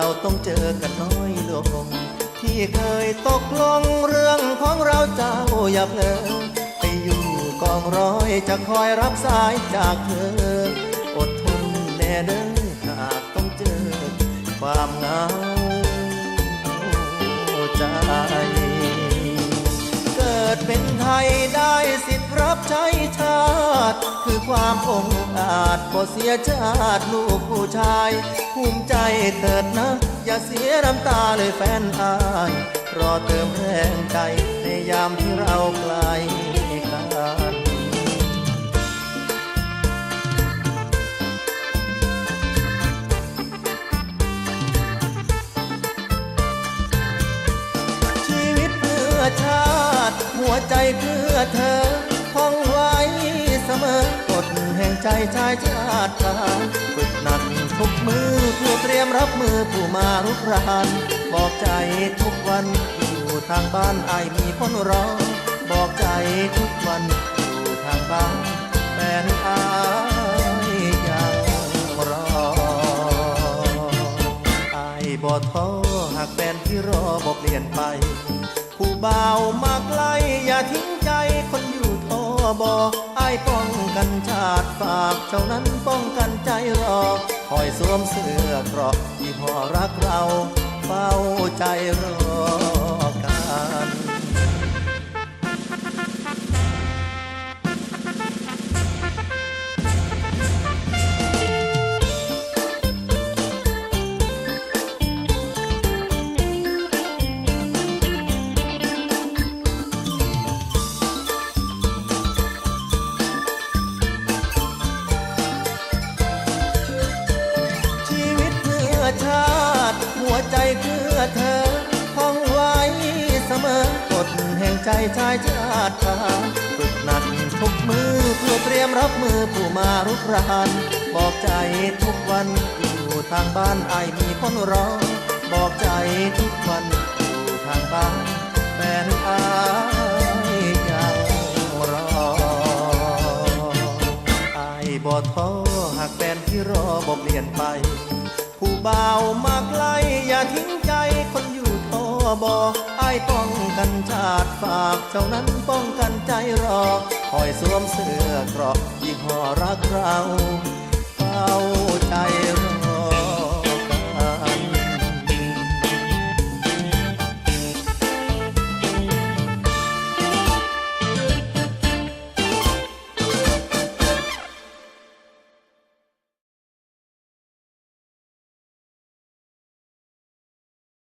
เราต้องเจอกันน้อยลงที่เคยตกลงเรื่องของเราเจ้าอย่าเพลอไปอยู่กองร้อยจะคอยรับสายจากเธอ อดทนแน่เด้อหากต้องเจอความเหงาใจ เกิดเป็นไทยได้สิทธิ์รับใช้ชาติ คือความองอาจ บ่เสียชาติลูกผู้ชาย ภูมิใจเถิดนะ อย่าเสียน้ำตาเลยแฟนอาย รอเติมแรงใจในยามที่เราไกลกันชีวิตเพื่อชาติ หัวใจเพื่อเธอ ชายชาติทารฝึกหนักทุกมือเพื่อเตรียมรับมือผู้มารุกราน บอกใจทุกวันอยู่ทางบ้านไอมีคนรอ บอกใจทุกวันอยู่ทางบ้านแฟนอายยังรออบ่ท้อหากแฟนที่รอบ่เปลี่ยนไป ผู้บ่าวมาไกลอย่าทิ้งใจคนอยู่ บอไออายป้องกันชาติฝากเจ้านั้นป้องกันใจรอ คอยสวมเสื้อเกราะที่พ่อรักเราเฝ้าใจรอ ชาติ หัวใจเพื่อเธอท่องไว้เสมอกฎแห่งใจชายชาติทาฝึกหนักทุกมือเพื่อเตรียมรับมือผู้มารุกรานบอกใจทุกวันอยู่ทางบ้านไอมีคนรอบอกใจทุกวันอยู่ทางบ้านแฟนอายยังรออบ่ท้อหากแฟนที่รอบ่เปลี่ยนไป บ่าวมาไกลอย่าทิ้งใจคนอยู่ท่อบอไอ้ป้องกันชาติฝากเจ้านั้นป้องกันใจรอ คอยสวมเสื้อเกราะยี่ห้อรักเราเฝ้า